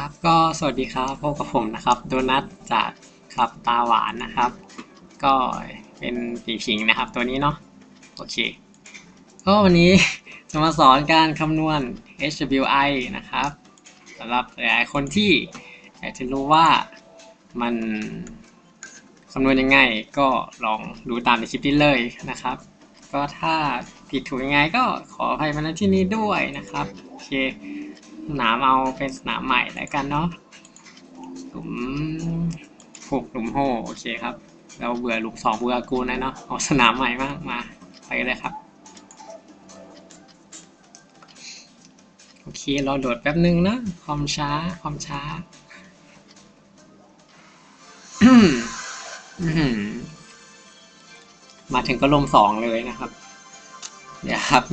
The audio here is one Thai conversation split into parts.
ครับก็สวัสดีครับพบกับผมนะครับโดนัทจากครับตาหวานนะครับ ก็เป็นผีผิงนะครับตัวนี้เนาะโอเคก็วันนี้จะมาสอนการคำนวณ HWI นะครับสำหรับหลายคนที่อยากจะรู้ว่ามันคำนวณยังไงก็ลองดูตามในคลิปนี้เลยนะครับ ก็ถ้าผิดถูกยังไงก็ขออภัยมาณที่นี้ด้วยนะครับโอเค สนามเอาเป็นสนามใหม่แล้วกันเนาะหลุมหกหลุมโหโอเคครับ เราเบื่อหลุมสองเบื่อกูนะเนาะเอาสนามใหม่มากมาไปเลยครับ โอเครอโหลดแป๊บนึงนะความช้าความช้ามาถึงก็ลมสองเลยนะครับ เดี๋ยวครับ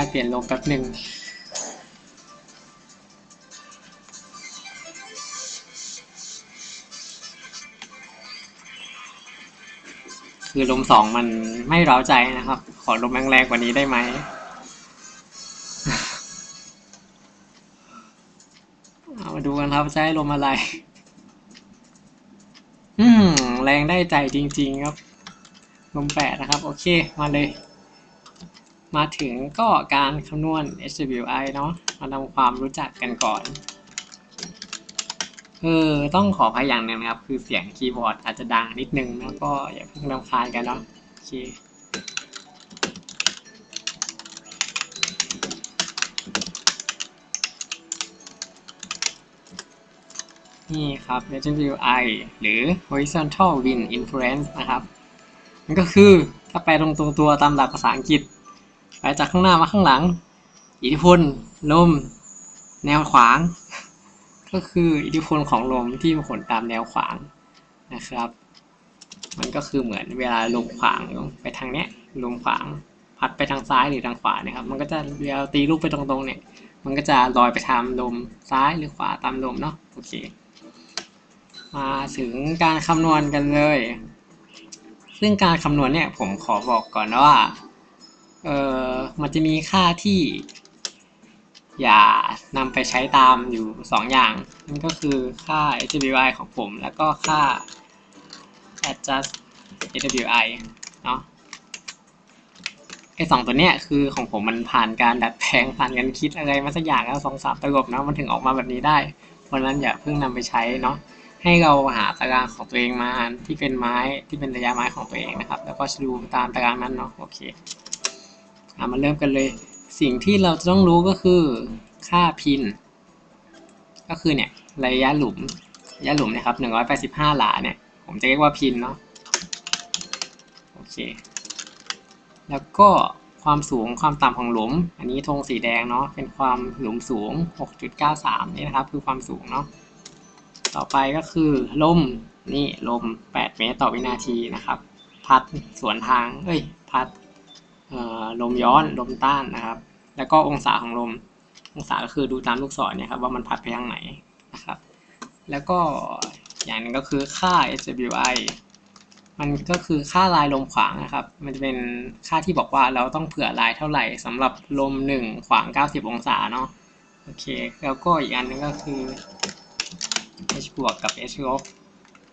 าตเปลี่ยนลงแป๊บหนึ่งคือลมสองมันไม่เร้าใจนะครับ ขอลมแรงๆกว่านี้ได้ไหมามาดูกันครับจะให้ลมอะไร อืม แรงได้ใจจริงๆครับ ลมแปดนะครับ โอเค มาเลย มาถึงก็การคำนวณ HWI เนาะมาทำความรู้จักกันก่อนเออต้องขอพยอย่างหนึ่งนะครับ คือเสียงคีย์บอร์ดอาจจะดังนิดนึงแล้วก็อย่าเพิ่งรำคาญกันเนาะโอเคนี่ครับ HWI หรือ Horizontal Wind Influence นะครับ มันก็คือถ้าแปลตรงตัวตามหลักภาษาอังกฤษ ไปจากข้างหน้ามาข้างหลัง อิทธิพลลม แนวขวาง ก็คืออิทธิพลของลมที่มีผลตามแนวขวางนะครับ มันก็คือเหมือนเวลาลมขวางไปทางเนี้ยลมขวางพัดไปทางซ้ายหรือทางขวานะครับ มันก็จะเวลาตีลูกไปตรงๆเนี่ย มันก็จะลอยไปทางลมซ้ายหรือขวาตามลมเนาะโอเค มาถึงการคำนวณกันเลย ซึ่งการคำนวณเนี่ยผมขอบอกก่อนนะว่า เอ่อมันจะมีค่าที่ อย่านำไปใช้ตามอยู่สองอย่าง นั่นก็คือค่า HWI ของผม แล้วก็ค่า adjust HWI เนาะไอสองตัวเนี้ยคือของผมมันผ่านการดัดแปลงผ่านการคิดอะไรมาสักอย่างแล้วสองสามตลบนะมันถึงออกมาแบบนี้ได้ เพราะนั้นอย่าเพิ่งนำไปใช้เนาะให้เราหาตารางของตัวเองมาที่เป็นไม้ที่เป็นระยะไม้ของตัวเองนะครับ แล้วก็ดูตามตารางนั้นเนาะโอเค อามาเริ่มกันเลย สิ่งที่เราจะต้องรู้ก็คือค่าพิน ก็คือเนี่ยระยะหลุมระยะหลุมนะครับหนึ่งร้อยแปดสิบห้าหลาเนี่ย ผมจะเรียกว่าพินเนาะโอเค แล้วก็ความสูงความต่ำของหลุม อันนี้ธงสีแดงเนาะเป็นความหลุมสูง 6.93 นี่นะครับ คือความสูงเนาะต่อไปก็คือลมนี่ลม 8 เมตรต่อวินาทีนะครับ พัดสวนทาง เอ้ย พัด ลมย้อนลมต้านนะครับ แล้วก็องศาของลม องศาก็คือดูตามลูกศรเนี่ยครับว่ามันพัดไปทางไหนนะครับ แล้วก็อย่างหนึงก็คือค่า SWI มันก็คือค่าลายลมขวางนะครับ มันจะเป็นค่าที่บอกว่าเราต้องเผื่อลายเท่าไหร่สำหรับลม 1 ขวาง 90 องศาเนาะโอเค แล้วก็อีกอันหนึงก็คือ h บวกกับ h ลบ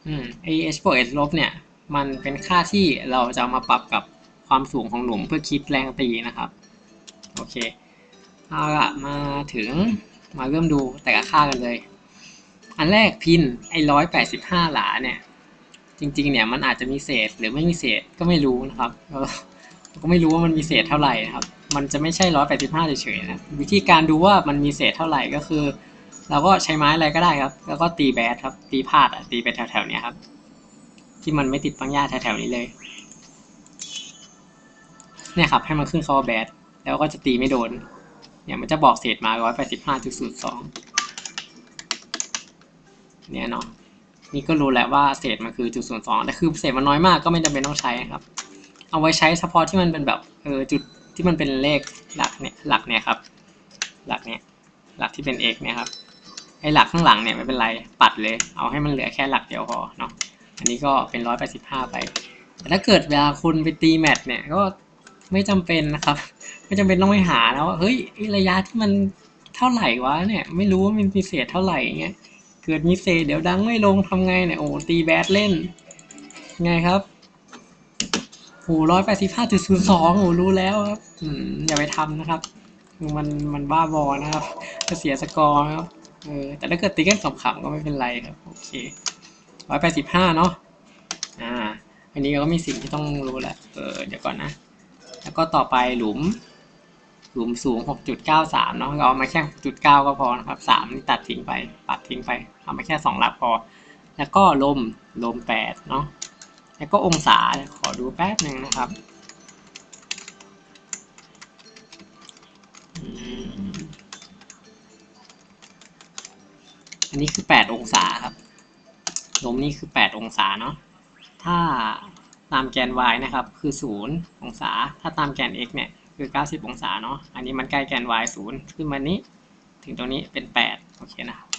อืมไอ h บวก h ลบเนี่ย มันเป็นค่าที่เราจะมาปรับกับ ความสูงของหลุมเพื่อคิดแรงตีนะครับโอเคเอาละมาถึงมาเริ่มดูแต่ละค่ากันเลย อันแรกพินไอ้ร้อยแปดสิบห้าหลาเนี่ยจริงๆเนี่ยมันอาจจะมีเศษหรือไม่มีเศษก็ไม่รู้นะครับก็ไม่รู้ว่ามันมีเศษเท่าไหร่นะครับ มันจะไม่ใช่ร้อยแปดสิบห้าเฉยๆนะวิธีการดูว่ามันมีเศษเท่าไหร่ก็คือ เราก็ใช้ไม้อะไรก็ได้ครับ แล้วก็ตีแบดครับตีพาดอะตีไปแถวๆเนี้ยครับที่มันไม่ติดปังย่าแถวๆนี้เลย เนี่ยครับให้มันขึ้นคำว่าแบดแล้วก็จะตีไม่โดน เนี่ยมันจะบอกเศษมาร้อยแปดสิบห้าจุดศูนย์สองเนี่ยเนาะนี่ก็รู้แล้วว่าเศษมันคือจุดศูนย์สองแต่คือเศษมันน้อยมากก็ไม่จำเป็นต้องใช้ครับ เอาไว้ใช้เฉพาะที่มันเป็นแบบเออจุดที่มันเป็นเลขหลักเนี่ยหลักเนี่ยครับ หลักเนี่ยหลักที่เป็น x เนี่ยครับไอ้หลักข้างหลังเนี่ยไม่เป็นไรปัดเลย เอาให้มันเหลือแค่หลักเดียวพอเนาะอันนี้ก็เป็นร้อยแปดสิบห้าไปแต่ถ้าเกิดเวลาคุณไปตีแมตช์เนี่ยก็ ไม่จำเป็นนะครับ ไม่จำเป็นต้องไปหาแล้วว่าเฮ้ยระยะที่มันเท่าไหร่วะเนี่ย ไม่รู้ว่ามันมีเศษเท่าไหร่เงี้ยเกิดมีเศษเดี๋ยวดังไม่ลงทำไงเนี่ยโอ้ตีแบดเล่น ไงครับโอ้ร้อยแปดสิบห้าจุดศูนย์สองโอ้รู้แล้วครับอืมอย่าไปทำนะครับ มันมันบ้าบอนะครับจะเสียสกอร์ครับเออแต่ถ้าเกิดตีกันสองขำๆก็ไม่เป็นไรครับโอเคร้อยแปดสิบห้าเนาะอ่า อันนี้ก็มีสิ่งที่ต้องรู้แหละเออเดี๋ยวก่อนนะ แล้วก็ต่อไปหลุม หลุมสูง 6.93 เนาะเอามาแค่ 6.9 ก็พอนะครับ3นี่ตัดทิ้งไปปัดทิ้งไป เอามาแค่ 2 หลักพอ แล้วก็ลมลม 8 เนาะแล้วก็องศาขอดูแป๊บหนึ่งนะครับอันนี้คือ 8 องศาครับลมนี่คือ 8 องศาเนาะถ้า ตามแกน y นะครับ คือ 0 องศา ถ้าตามแกน x เนี่ยคือ 90 องศาเนาะ อันนี้มันใกล้แกน y 0 ขึ้นมานี้ ถึงตรงนี้เป็น 8 โอเคนะครับ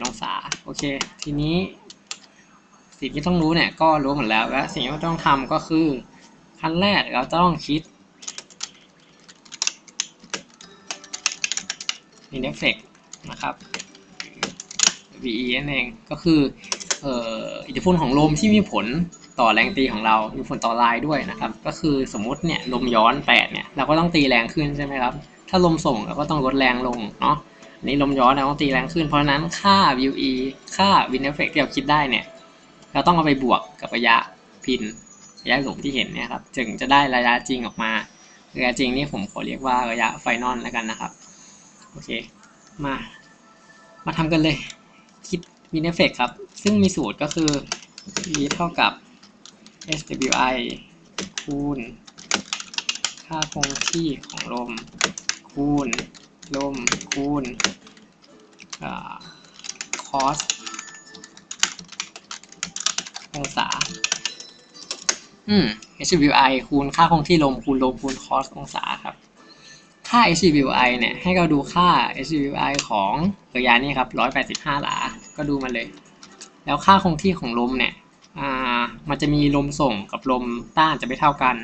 8องศา โอเค ทีนี้สิ่งที่ต้องรู้เนี่ยก็รู้หมดแล้วและสิ่งที่ต้องทำก็คือขั้นแรกเราต้องคิด in effect นะครับ VE นั่นเอง ก็คืออ่ออิทธิพลของลมที่มีผล ต่อแรงตีของเรามีผลต่อลายด้วยนะครับ ก็คือสมมติเนี่ยลมย้อน8เนี่ยเราก็ต้องตีแรงขึ้นใช่ไหมครับ ถ้าลมส่งเราก็ต้องลดแรงลงเนาะอันนี้ลมย้อนเราต้องตีแรงขึ้น เพราะฉะนั้นค่า VE ค่า Win Effect ที่เราคิดได้เนี่ยเราต้องเอาไปบวกกับระยะพินระยะหลุมที่เห็นเนี่ยครับจึงจะได้ระยะจริงออกมาระยะจริงนี่ผมขอเรียกว่าระยะไฟนอลแล้วกันนะครับโอเคมา มาทำกันเลยคิด Wind Effect ครับ ซึ่งมีสูตรก็คือ V เท่ากับ SWI คูณ ค่าคงที่ของลม คูณ ลม คูณอ่า cos องศา อืม HWI คูณค่าคงที่ลม คูณลม คูณ cos องศาครับ ค่า HWI เนี่ย ให้เราดูค่า HWI ของระยะนี้ครับ185 หลา ก็ดูมาเลย แล้วค่าคงที่ของลมเนี่ย มันจะมีลมส่งกับลมต้านจะไม่เท่ากัน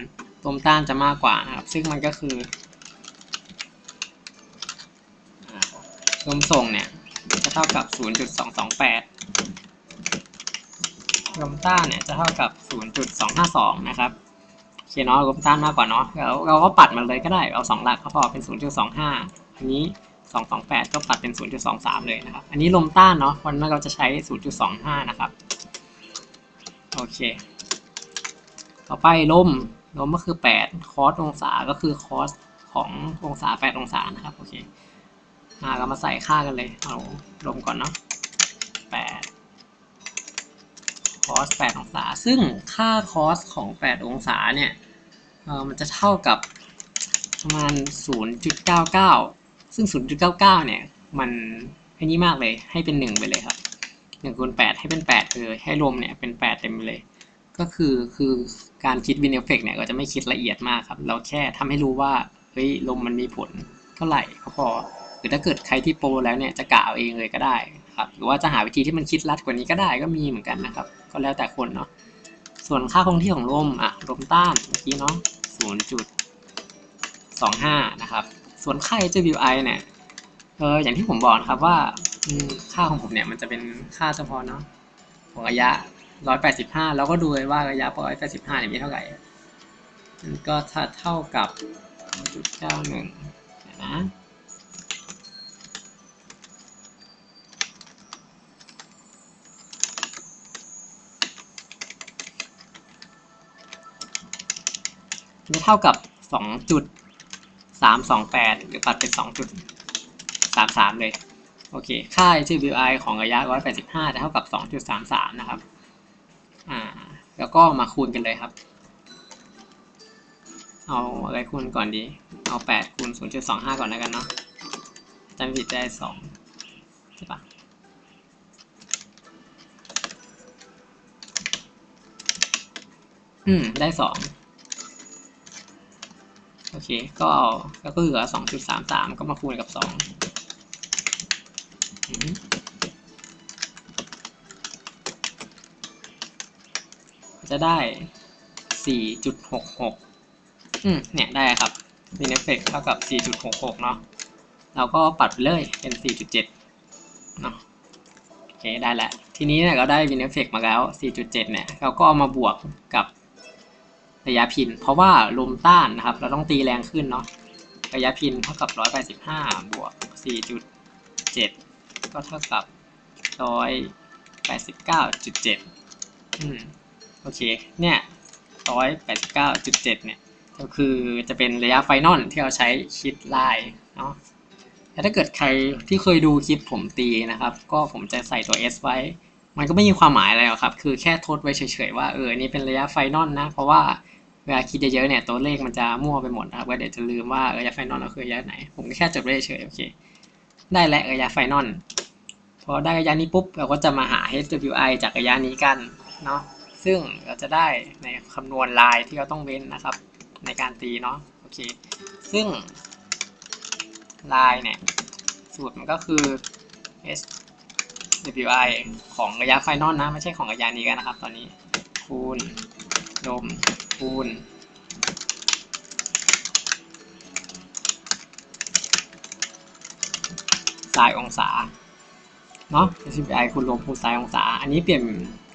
ลมต้านจะมากกว่านะครับ ซึ่งมันก็คือลมส่งเนี่ยจะเท่ากับ 0.228 ลมต้านเนี่ยจะเท่ากับ 0.252 นะครับโอเคเนาะลมต้านมากกว่าเนาะแล้วเราก็ปัดมันเลยก็ได้ เอาสองหลักก็พอเป็น 0.25 อันนี้ 228 ก็ปัดเป็น 0.23 เลยนะครับ อันนี้ลมต้านเนาะวันนี้เราจะใช้ 0.25 นะครับ อเค ต่อไปลมลมก็คือ 8 คอสองศาก็คือคอสขององศา 8 องศานะครับ โอเคอ่าเรามาใส่ค่ากันเลย เอาลมก่อนเนาะ8คอส 8 องศา ซึ่งค่าคอสของ 8 องศาเนี่ย เออมันจะเท่ากับประมาณ 0.99 ซึ่ง 0.99 เนี่ย มันไอ้นี้มากเลย ให้เป็น 1 ไปเลยครับ 1คูณ8ให้เป็น8เลยให้ลมเนี่ยเป็น 8 เต็มเลย ก็คือคือการคิดวินเอฟเฟกเนี่ยก็จะไม่คิดละเอียดมากครับ เราแค่ทำให้รู้ว่าเฮ้ยลมมันมีผลเท่าไหร่ก็พอหรือถ้าเกิดใครที่โปรแล้วเนี่ยจะกะเอาเองเลยก็ได้ครับหรือว่าจะหาวิธีที่มันคิดลัดกว่านี้ก็ได้ก็มีเหมือนกันนะครับ ก็แล้วแต่คนเนาะส่วนค่าคงที่ของลมอะลมต้านเมื่อกี้เนาะ0.25 นะครับ ส่วนค่า HWI เนี่ยเอออย่างที่ผมบอกนะครับว่า ค่าของผมเนี่ยมันจะเป็นค่าเฉพาะเนาะของระยะ 185แล้วก็ดูเลยว่าระยะ 185 เนี่ยมีเท่าไหร่มันก็ถ้าเท่ากับ 0.91เดี๋ยวนะนี่เท่ากับ 2.328 หรือปัดเป็น 2.33 เลย โอเค ค่า HWI ของระยะ 185 จะเท่ากับ 2.33 นะครับ อ่า แล้วก็มาคูณกันเลยครับ เอาอะไรคูณก่อนดี เอา 8 คูณ 0.25 ก่อนแล้วกันเนาะจำผิดได้ 2 ใช่ปะอืม ได้ 2โอเค ก็เอาก็เหลือ 2.33 ก็มาคูณกับ 2 จะได้ 4.66 อืม เนี่ยได้ครับ Win Effect เท่ากับ 4.66 เนาะเราก็ปัดไปเลยเป็น 4.7 เนาะโอเคได้แล้ว ทีนี้เนี่ยเราได้ Win Effect มาแล้ว 4.7 เนี่ย เราก็เอามาบวกกับระยะพิน เพราะว่าลมต้านนะครับ เราต้องตีแรงขึ้นเนาะระยะพินเท่ากับ 185 บวก 4.7 ก็เท่ากับ 189.7 อืม โอเค เนี่ย189.7เนี่ย ก็คือจะเป็นระยะไฟนอลที่เราใช้คิดลายเนาะแต่ถ้าเกิดใครที่เคยดูคลิปผมตีนะครับ ก็ผมจะใส่ตัว S ไว้ มันก็ไม่มีความหมายอะไรหรอกครับ คือแค่ทดไว้เฉยๆว่าเออนี่เป็นระยะไฟนอลนะ เพราะว่าเวลาคิดเยอะๆเนี่ยตัวเลขมันจะมั่วไปหมดนะครับก็เดี๋ยวจะลืมว่าระยะไฟนอลเราคือระยะไหน ผมแค่จดไว้เฉยๆโอเค ได้แล้วระยะไฟนอลพอได้ระยะนี้ปุ๊บเราก็จะมาหา HWI จากระยะนี้กันเนาะ ซึ่งเราจะได้ในคำนวณลายที่เราต้องเว้นนะครับ ในการตีเนาะโอเคซึ่งลายเนี่ยสูตรมันก็คือ SWI ของระยะไฟนอลนะ ไม่ใช่ของระยะนี้กันนะครับ ตอนนี้คูณลมคูณสายองศาเนาะ SWI คูณลมคูณสายองศา อันนี้เปลี่ยน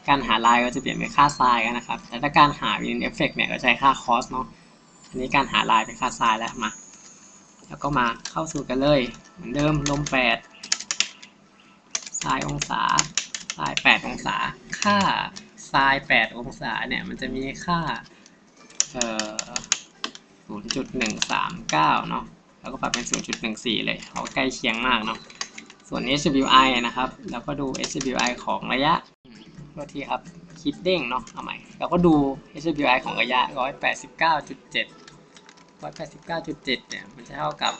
การหาลายก็จะเปลี่ยนเป็นค่าไซน์กันนะครับ แต่ถ้าการหา Win Effect เนี่ยก็ใช้ค่า cos เนาะ อันนี้การหาลายเป็นค่าไซน์แล้วมา แล้วก็มาเข้าสู่กันเลย เหมือนเดิมลมแปดไซน์องศาไซน์แปดองศา ค่าไซน์แปดองศาเนี่ยมันจะมีค่า เอ่อศูนย์จุดหนึ่งสามเก้าเนาะ แล้วก็ปรับเป็น0.14เลยเขาใกล้เคียงมากเนาะส่วน HWI นะครับ แล้วก็ดู HWI ของระยะ โทษทีครับคิดเด้งเนาะเอาใหม่แล้วก็ดู HWI ของระยะ 189.7 189.7 เนี่ย มันจะเท่ากับ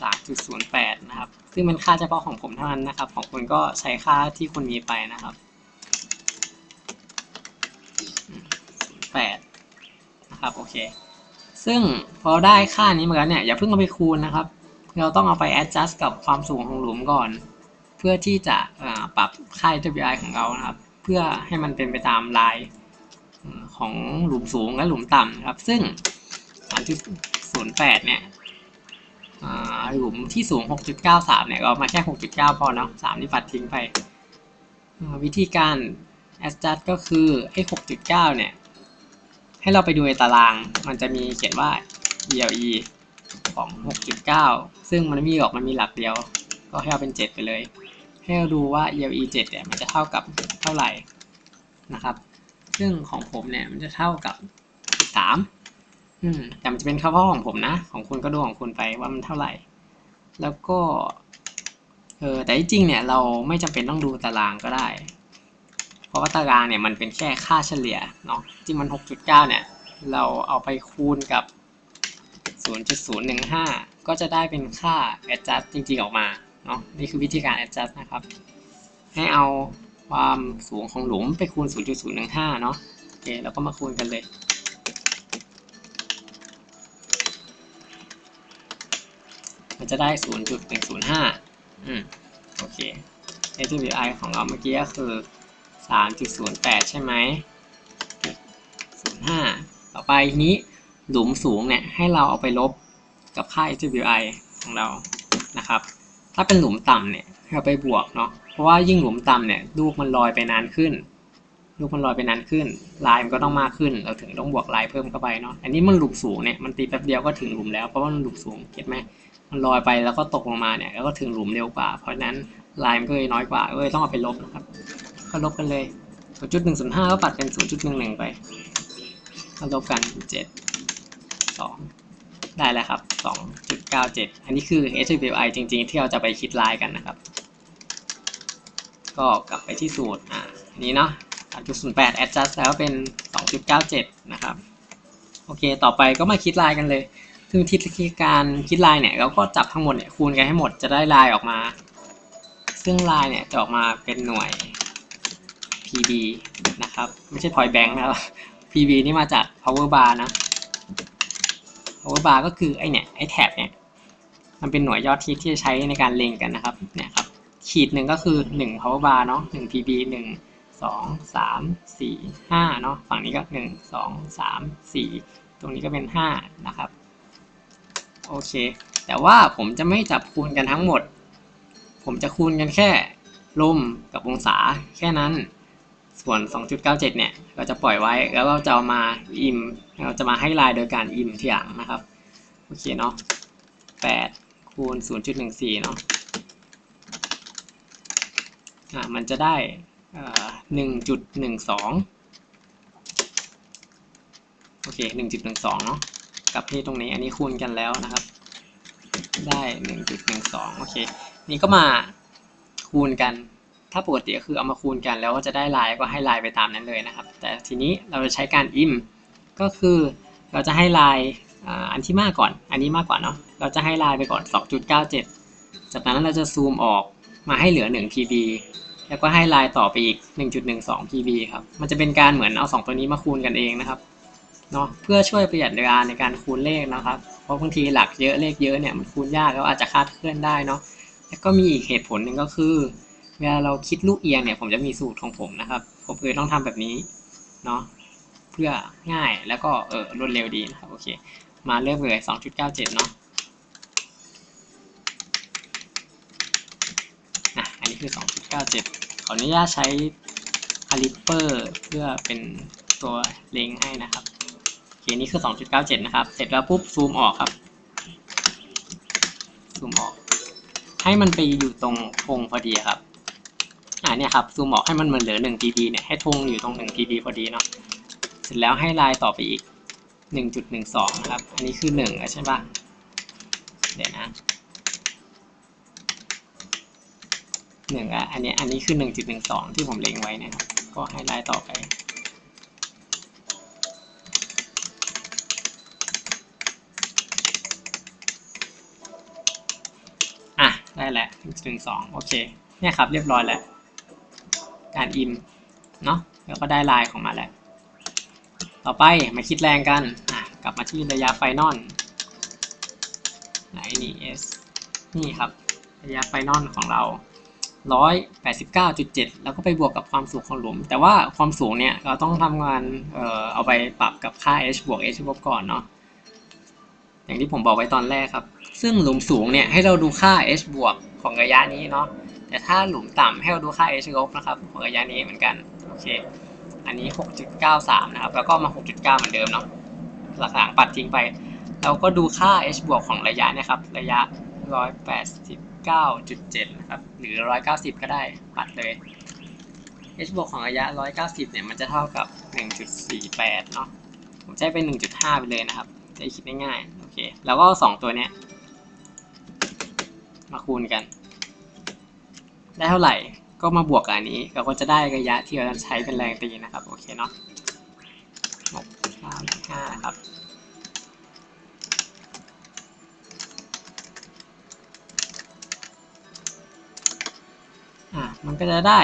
3.08 นะครับ ซึ่งเป็นค่าเฉพาะของผมเท่านั้นนะครับ ของคุณก็ใช้ค่าที่คุณมีไปนะครับ08นะครับ โอเค ซึ่งพอได้ค่านี้มาแล้วเนี่ย อย่าเพิ่งเอาไปคูณนะครับ เราต้องเอาไป adjust กับความสูงของหลุมก่อน พื่อที่จะปรับค่า HWI ของเรานะครับ เพื่อให้มันเป็นไปตามลายของหลุมสูงและหลุมต่ำนะครับ ซึ่ง3.08 เนี่ยหลุมที่สูง 6.93 เนี่ยเอามาแค่ 6.9 พอเนาะ3นี่ปัดทิ้งไป วิธีการ adjust ก็คือไอ้ 6.9 เนี่ย ให้เราไปดูในตาราง มันจะมีเขียนว่า ELE ของ 6.9 ซึ่งมันไม่มีหรอก มันมีหลักเดียว ก็ให้เอาเป็น 7 ไปเลย ให้เราดูว่า ELE 7เนี่ยมันจะเท่ากับเท่าไหร่นะครับ ซึ่งของผมเนี่ยมันจะเท่ากับ 3 อืมแต่มันจะเป็นเฉพาะของผมนะ ของคุณก็ดูของคุณไปว่ามันเท่าไหร่ แล้วก็เออแต่ที่จริงเนี่ยเราไม่จำเป็นต้องดูตารางก็ได้ เพราะว่าตารางเนี่ยมันเป็นแค่ค่าเฉลี่ยเนาะจริงมัน 6.9 เนี่ย เราเอาไปคูณกับ 0.015 ก็จะได้เป็นค่า adjust จริงๆออกมา เนาะนี่คือวิธีการ adjust นะครับ ให้เอาความสูงของหลุมไปคูณ 0.015 เนาะโอเคแล้วก็มาคูณกันเลยมันจะได้ 0.105 อืม โอเค HWI ของเราเมื่อกี้ก็คือ 3.08 ใช่ไหม05 ต่อไปนี้หลุมสูงเนี่ย ให้เราเอาไปลบกับค่า HWI ของเรานะครับ ถ้าเป็นหลุมต่ำเนี่ยเราไปบวกเนาะเพราะว่ายิ่งหลุมต่ำเนี่ยลูกมันลอยไปนานขึ้น ลูกมันลอยไปนานขึ้น ลายมันก็ต้องมากขึ้น เราถึงต้องบวกลายเพิ่มเข้าไปเนาะอันนี้มันหลุมสูงเนี่ยมันตีแป๊บเดียวก็ถึงหลุมแล้วเพราะว่ามันหลุมสูงเก็ตไหมมันลอยไปแล้วก็ตกลงมาเนี่ยแล้วก็ถึงหลุมเร็วกว่า เพราะฉะนั้นลายมันก็เลยน้อยกว่าเอ้ยต้องเอาไปลบนะครับ ก็ลบกันเลย0.105ก็ปัดเป็น0.11ไปก็ลบกัน7 2 ได้แล้วครับ 2.97 อันนี้คือ HWI จริง ๆ ที่เราจะไปคิดลายกันนะครับ ก็กลับไปที่สูตรอ่าอันนี้เนาะ3.08 adjust แล้วเป็น 2.97 นะครับ โอเค ต่อไปก็มาคิดลายกันเลย ซึ่งที่การคิดลายเนี่ยเราก็จับทั้งหมดเนี่ยคูณกันให้หมดจะได้ลายออกมา ซึ่งลายเนี่ยจะออกมาเป็นหน่วย PB นะครับ ไม่ใช่ point bank นะครับ PB นี่มาจาก power bar นะ power bar ก็คือไอเนี่ยไอแท็บเนี่ยมันเป็นหน่วยยอดฮิตที่จะใช้ในการเล็งกันนะครับเนี่ยครับขีดหนึ่งก็คือ 1 power bar เนาะ1 pb 1 2 3 4 5เนาะฝั่งนี้ก็ 1 2 3 4 ตรงนี้ก็เป็น 5 นะครับ โอเค แต่ว่าผมจะไม่จับคูณกันทั้งหมด ผมจะคูณกันแค่ลมกับองศาแค่นั้น ส่วน 2.97 เนี่ยเราจะปล่อยไว้แล้วเราจะเอามาอิมเราจะมาให้ลายโดยการอิมทีหลังนะครับโอเคเนาะ8คูณ0.14 เนาะอ่ามันจะได้เอ่อ1.12โอเค1.12เนาะกับที่ตรงนี้อันนี้คูณกันแล้วนะครับ ได้1.12โอเค นี่ก็มาคูณกัน ถ้าปกติก็คือเอามาคูณกันแล้วก็จะได้ลายก็ให้ลายไปตามนั้นเลยนะครับ แต่ทีนี้เราจะใช้การอิมก็คือเราจะให้ลายอันที่มากก่อน อันนี้มากกว่าเนาะ เราจะให้ลายไปก่อน 2.97 จากนั้นเราจะซูมออกมาให้เหลือ 1 pb แล้วก็ให้ลายต่อไปอีก 1.12 pb ครับ มันจะเป็นการเหมือนเอา 2 ตัวนี้มาคูณกันเองนะครับ เนาะ เพื่อช่วยประหยัดเวลาในการคูณเลขนะครับ เพราะบางทีหลักเยอะเลขเยอะเนี่ยมันคูณยากแล้วอาจจะคาดเคลื่อนได้เนาะ แล้วก็มีอีกเหตุผลหนึ่งก็คือ วลาเราคิดลูกเอียงเนี่ยผมจะมีสูตรของผมนะครับ ผมเคยต้องทำแบบนี้เนาะเพื่อง่ายแล้วก็เออรวดเร็วดีนะครับโอเค มาเริ่มเลย2.97 เนาะอะอันนี้คือ 2.97 ขออนุญาตใช้คาลิปเปอร์เพื่อเป็นตัวเล็งให้นะครับโอเคนี่คือ 2.97 นะครับ เสร็จแล้วปุ๊บซูมออกครับซูมออก ให้มันไปอยู่ตรงธงพอดีครับ อ่าเนี่ยครับซูมออกให้มันเหมือนเหลือ1 pb เนี่ยให้ธงอยู่ตรง1 pb พอดีเนาะเสร็จแล้วให้ลายต่อไปอีก 1.12 นะครับ อันนี้คือ1แล้วใช่ปะเดี๋ยวนะหนึ่งอะอันนี้อันนี้คือ 1.12 ที่ผมเล็งไว้นะครับ ก็ให้ลายต่อไปอะได้แล้ว1.12โอเค เนี่ยครับ เรียบร้อยแล้ว การอิมเนาะแล้วก็ได้ลายของมาแล้ว ต่อไปมาคิดแรงกันกลับมาที่ระยะไฟนอลไหนนี่ S นี่ครับ ระยะไฟนอลของเรา 189.7 แล้วก็ไปบวกกับความสูงของหลุม แต่ว่าความสูงเนี่ยเราต้องทำงานเอ่อเอาไปปรับกับค่า h บวก h ลบก่อนเนาะอย่างที่ผมบอกไว้ตอนแรกครับ ซึ่งหลุมสูงเนี่ยให้เราดูค่า h บวกของระยะนี้เนาะ แต่ถ้าหลุมต่ำให้เราดูค่า h ลบนะครับของระยะนี้เหมือนกันโอเค อันนี้ 6.93 นะครับ แล้วก็มา 6.9 เหมือนเดิมเนาะหลังๆปัดทิ้งไป เราก็ดูค่า h บวกของระยะนะครับ ระยะ 189.7 นะครับ หรือ 190 ก็ได้ปัดเลย h บวกของระยะ 190 เนี่ย มันจะเท่ากับ 1.48 เนาะผมใช้เป็น 1.5 ไปเลยนะครับ จะได้คิดง่ายๆ โอเค แล้วก็ 2 ตัวเนี้ย มาคูณกัน ได้เท่าไหร่ก็มาบวกกับอันนี้เราก็จะได้ระยะที่เราจะใช้เป็นแรงตีนะครับโอเคเนาะหกเก้าห้าครับอะมันก็จะได้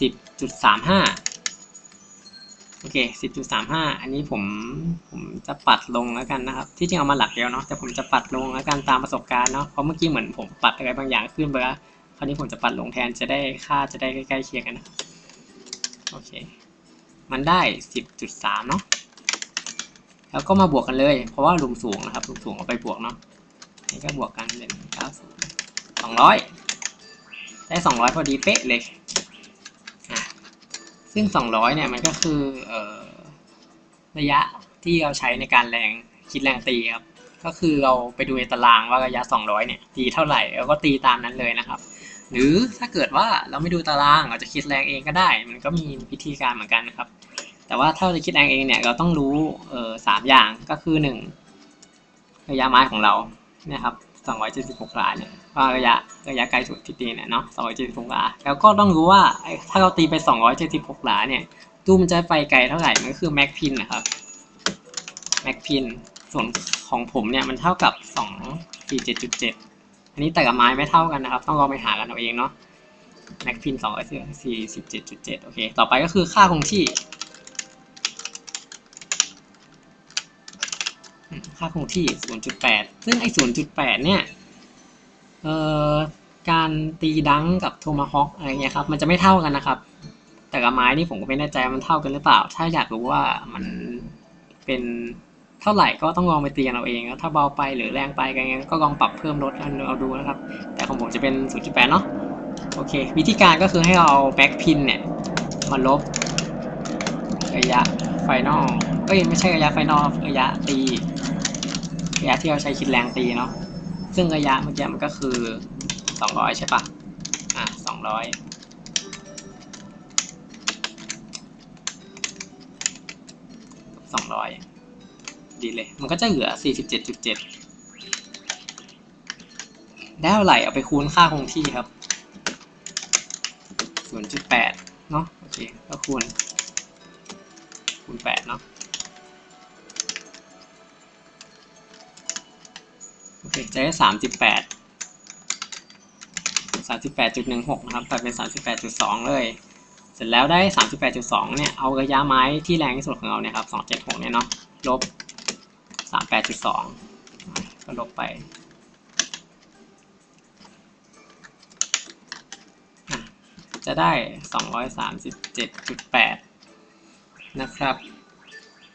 สิบจุดสามห้า โอเคสิบจุดสามห้าอันนี้ผมผมจะปัดลงแล้วกันนะครับ ที่จริงเอามาหลักเดียวเนาะ แต่ผมจะปัดลงแล้วกันตามประสบการณ์เนาะ เพราะเมื่อกี้เหมือนผมปัดอะไรบางอย่างขึ้นไปแล้ว คราวนี้ผมจะปัดลงแทนจะได้ค่าจะได้ใกล้ๆเคียงกันนะ โอเค มันได้ 10.3 เนาะ แล้วก็มาบวกกันเลย เพราะว่าหลุมสูงนะครับหลุมสูงเอาไปบวกเนาะ นี่ก็บวกกันเป็น90 200 ได้ 200 พอดีเป๊ะเลย ซึ่ง 200 เนี่ยมันก็คือออระยะที่เราใช้ในการแรงคิดแรงตีครับ ก็คือเราไปดูในตารางว่าระยะ 200 เนี่ยตีเท่าไหร่แล้วก็ตีตามนั้นเลยนะครับ หรือถ้าเกิดว่าเราไม่ดูตารางเราจะคิดแรงเองก็ได้ มันก็มีวิธีการเหมือนกันนะครับ แต่ว่าถ้าเราจะคิดแรงเองเนี่ยเราต้องรู้เอ่อสามอย่างก็คือหนึ่งระยะไม้ของเราเนี่ยครับ276หลาเนี่ย ว่าระยะระยะไกลสุดที่ตีเนี่ยเนาะ276หลา แล้วก็ต้องรู้ว่าถ้าเราตีไป 276หลาเนี่ยตู้มันจะไปไกลเท่าไหร่ มันก็คือแม็กพินนะครับแม็กพินส่วนของผมเนี่ยมันเท่ากับ 247.7 อันนี้แต่กับไม้ไม่เท่ากันนะครับ ต้องลองไปหากันเอาเองเนาะแม็กพิน247.7 โอเค ต่อไปก็คือค่าคงที่ ค่าคงที่ 0.8 ซึ่งไอ้ 0.8 เนี่ย เอ่อการตีดังกับโทมาฮอคอะไรเงี้ยครับ มันจะไม่เท่ากันนะครับ แต่กับไม้นี่ผมก็ไม่แน่ใจมันเท่ากันหรือเปล่า ถ้าอยากรู้ว่ามันเป็นเท่าไหร่ก็ต้องลองไปตีกันเอาเองแล้วถ้าเบาไปหรือแรงไปกันยังไงก็ลองปรับเพิ่มลดเอาดูนะครับ แต่ของผมจะเป็น 0.8 เนาะโอเค วิธีการก็คือให้เราเอาแบ็กพินเนี่ยมาลบระยะไฟนอลเอ้ยไม่ใช่ระยะไฟนอลระยะตีระยะที่เราใช้คิดแรงตีเนาะ ซึ่งระยะเมื่อกี้มันก็คือ 200 ใช่ปะอะ 200 200ดีเลย มันก็จะเหลือ 47.7 ได้เท่าไหร่เอาไปคูณค่าคงที่ครับ 0.8 เนาะโอเค ก็คูณ คูณ 8 เนาะ โอเคจะได้สามสิบแปดสามสิบแปดจุดหนึ่งหกนะครับกลายเป็นสามสิบแปดจุดสองเลย เสร็จแล้วได้สามสิบแปดจุดสองเนี่ย เอาระยะไม้ที่แรงที่สุดของเราเนี่ยครับสองเจ็ดหกเนี่ยเนาะ ลบสามแปดจุดสองก็ลบไปจะได้สองร้อยสามสิบเจ็ดจุดแปดนะครับ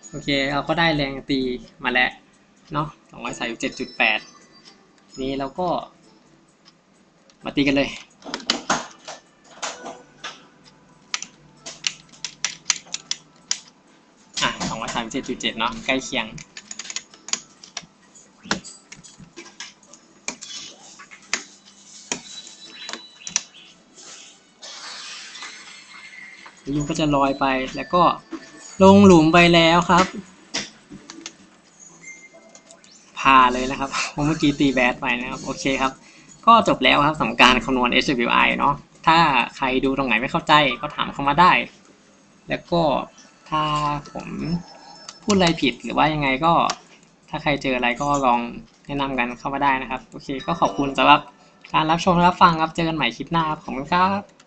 โอเค เราก็ได้แรงตีมาแล้ว เนาะสองร้อยสี่เจ็ดจุดแปด นี้เราก็ มาตีกันเลย อะ237.7เนาะใกล้เคียงยุงก็จะลอยไปแล้วก็ลงหลุมไปแล้วครับ พาเลยนะครับผมเมื่อกี้ตีแบดไปนะครับ โอเคครับ ก็จบแล้วครับสำหรับการคำนวณ SWI เนาะ ถ้าใครดูตรงไหนไม่เข้าใจก็ถามเข้ามาได้ แล้วก็ถ้าผมพูดอะไรผิดหรือว่ายังไงก็ ถ้าใครเจออะไรก็ลองแนะนำกันเข้ามาได้นะครับ โอเค ก็ขอบคุณสำหรับการรับชมและรับฟังครับ เจอกันใหม่คลิปหน้าครับ ขอบคุณครับ